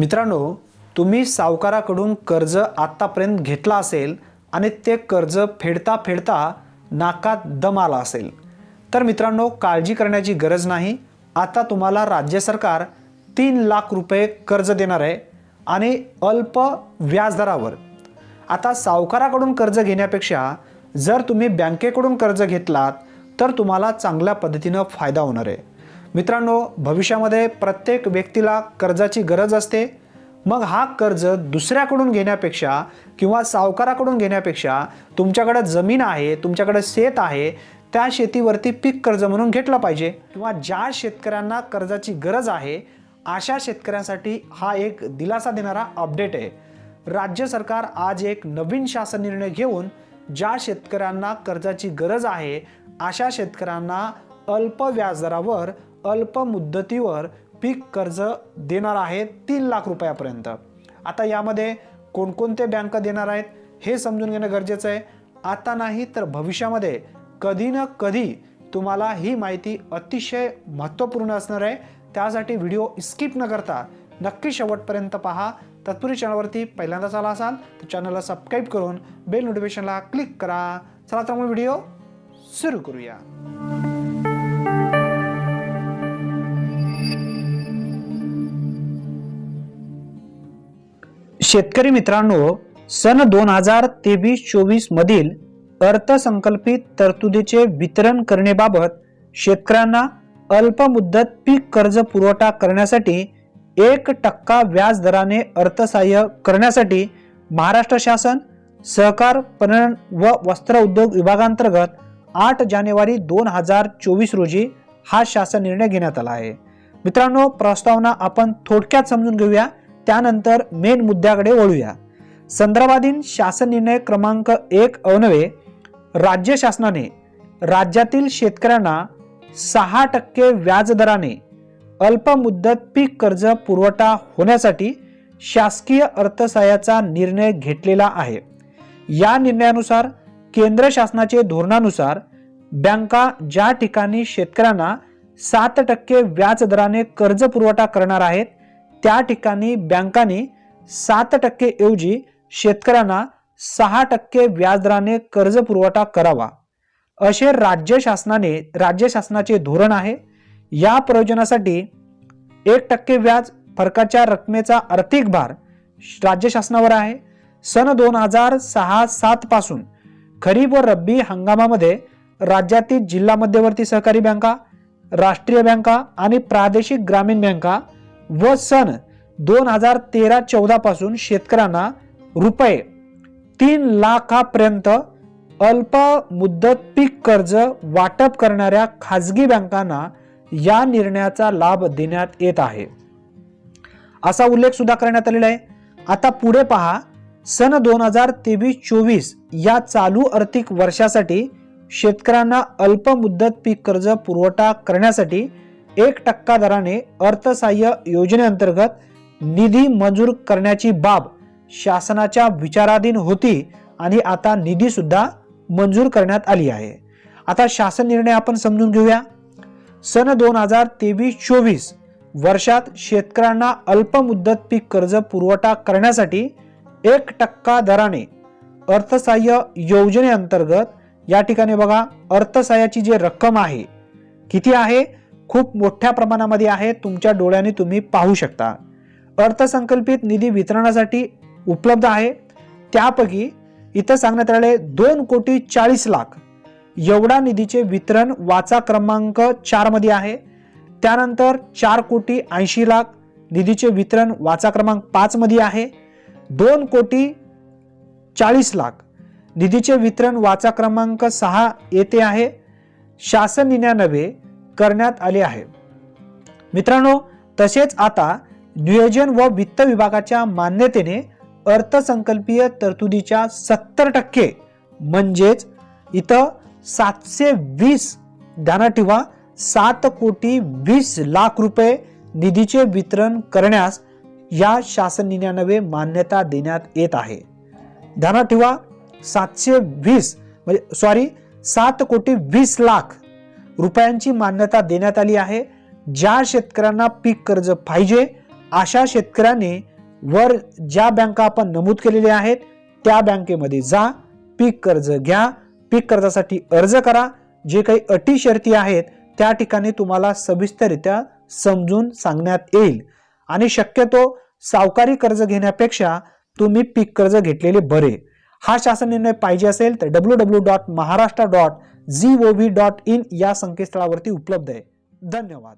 मित्रांनो तुम्ही सावकाराकडून कर्ज आत्तापर्यंत घेतला असेल आणि ते कर्ज फेडता फेडता नाकात दम आला असेल. तर मित्रांनो काळजी करण्याची गरज नाही. आता तुम्हाला राज्य सरकार तीन लाख रुपये कर्ज देणार आहे आणि अल्प व्याजदरावर आता सावकाराकडून कर्ज घेण्यापेक्षा जर तुम्ही बँकेकडून कर्ज घेतलात तर तुम्हाला चांगल्या पद्धतीनं फायदा होणार आहे. मित्रांनो भविष्यामध्ये प्रत्येक व्यक्तीला कर्जाची गरज असते. मग हा कर्ज दुसऱ्याकडून घेण्यापेक्षा किंवा सावकाराकडून घेण्यापेक्षा तुमच्याकडे जमीन आहे तुमच्याकडे शेत आहे त्या शेतीवरती पीक कर्ज म्हणून घेतलं पाहिजे. किंवा ज्या शेतकऱ्यांना कर्जाची गरज आहे अशा शेतकऱ्यांसाठी हा एक दिलासा देणारा अपडेट आहे. राज्य सरकार आज एक नवीन शासन निर्णय घेऊन ज्या शेतकऱ्यांना कर्जाची गरज आहे अशा शेतकऱ्यांना अल्प व्याजदरावर अल्प मुदतीवर पीक कर्ज देणार आहे तीन लाख रुपयापर्यंत. आता यामध्ये कोणकोणते बँक देणार आहेत हे समजून घेणं गरजेचं आहे. आता नाही तर भविष्यामध्ये कधी ना कधी तुम्हाला ही माहिती अतिशय महत्त्वपूर्ण असणार आहे. त्यासाठी व्हिडिओ स्किप न करता नक्की शेवटपर्यंत पहा. तत्पूर्वी चॅनलवरती पहिल्यांदाच आला असाल तर चॅनलला सबस्क्राईब करून बेल नोटिफिकेशनला क्लिक करा. चला तर मग व्हिडिओ सुरू करूया. शेतकरी मित्रांनो सन दोन हजार तेवीस चोवीस मधील अर्थसंकल्पित तरतुदीचे वितरण करण्याबाबत शेतकऱ्यांना अल्पमुदत पीक कर्ज पुरवठा करण्यासाठी एक टक्का व्याज दराने अर्थसहाय्य करण्यासाठी महाराष्ट्र शासन सहकार पणन व वस्त्र उद्योग विभागांतर्गत आठ जानेवारी दोन हजार चोवीस रोजी हा शासन निर्णय घेण्यात आला आहे. मित्रांनो प्रस्तावना आपण थोडक्यात समजून घेऊया. त्यानंतर मेन मुद्द्याकडे वळूया. संदर्भाधीन शासन निर्णय क्रमांक एक अवनवे राज्य शासनाने राज्यातील शेतकऱ्यांना सहा टक्के व्याजदराने अल्पमुदत पीक कर्ज पुरवठा होण्यासाठी शासकीय अर्थसहाय्याचा निर्णय घेतलेला आहे. या निर्णयानुसार केंद्र शासनाचे धोरणानुसार बँका ज्या ठिकाणी शेतकऱ्यांना सात टक्के व्याज दराने कर्ज पुरवठा करणार आहेत त्या ठिकाणी बँकांनी सात टक्के ऐवजी शेतकऱ्यांना सहा टक्के व्याजदराने कर्ज पुरवठा करावा. असे राज्य शासनाने राज्य शासनाचे धोरण आहे. या प्रयोजनासाठी एक टक्के व्याज फरकाच्या रकमेचा आर्थिक भार राज्य शासनावर आहे. सन दोन हजार सहा सात पासून खरीप व रब्बी हंगामामध्ये राज्यातील जिल्हा मध्यवर्ती सहकारी बँका राष्ट्रीय बँका आणि प्रादेशिक ग्रामीण बँका व सन दोन हजार तेरा चौदा पासून शेतकऱ्यांना रुपये तीन लाखापर्यंत अल्प मुदत पीक कर्ज वाटप करणाऱ्या खाजगी बँकांना या निर्णयाचा लाभ देण्यात येत आहे. असा उल्लेख सुद्धा करण्यात आलेला आहे. आता पुढे पहा. सन दोन हजार तेवीस चोवीस या चालू आर्थिक वर्षासाठी शेतकऱ्यांना अल्प मुदत पीक कर्ज पुरवठा करण्यासाठी एक टक्का दराने अर्थसहाय्य योजनेअंतर्गत निधी मंजूर करण्याची बाब शासनाच्या विचाराधीन होती आणि आता निधी सुद्धा मंजूर करण्यात आली आहे. आता शासन निर्णय आपण समजून घेऊया. सन दोन हजार तेवीस चोवीस वर्षात शेतकऱ्यांना अल्पमुदत पीक कर्ज पुरवठा करण्यासाठी एक टक्का दराने अर्थसहाय्य योजनेअंतर्गत या ठिकाणी बघा अर्थसहाय्याची जी रक्कम आहे किती आहे? खूप मोठ्या प्रमाणामध्ये आहे तुमच्या डोळ्याने तुम्ही पाहू शकता. अर्थसंकल्पित निधी वितरणासाठी उपलब्ध आहे. त्यापैकी इथं सांगण्यात आले दोन कोटी चाळीस लाख एवढा निधीचे वितरण वाचा क्रमांक चारमध्ये आहे. त्यानंतर चार कोटी ऐंशी लाख निधीचे वितरण वाचा क्रमांक पाचमध्ये आहे. दोन कोटी चाळीस लाख निधीचे वितरण वाचा क्रमांक सहा येथे आहे. शासन नव्हे करण्यात आले आहे. मित्रांनो तसेच आता नियोजन व वित्त विभागाच्या मान्यतेने अर्थसंकल्पीय तरतुदीच्या सत्तर टक्के म्हणजेच इथं सातशे वीस ध्यानात ठेवा सात कोटी वीस लाख रुपये निधीचे वितरण करण्यास या शासन निर्णयानवे मान्यता देण्यात येत आहे. ध्यानात ठेवा सातशे वीस म्हणजे सॉरी सात कोटी वीस लाख रुपयांची मान्यता देण्यात आली आहे. ज्या शेतकऱ्यांना पीक कर्ज पाहिजे अशा शेतकऱ्याने वर ज्या बँका आपण नमूद केलेल्या आहेत त्या बँकेमध्ये जा पीक कर्ज घ्या पीक कर्जासाठी अर्ज करा. जे काही अटी शर्ती आहेत त्या ठिकाणी तुम्हाला सविस्तररित्या समजून सांगण्यात येईल. आणि शक्यतो सावकारी कर्ज घेण्यापेक्षा तुम्ही पीक कर्ज घेतलेले बरे. हा शासन निर्णय पाहिजे असेल तर W W dot Maharashtra dot G O V dot in या संकेतस्थळावरती उपलब्ध आहे. धन्यवाद.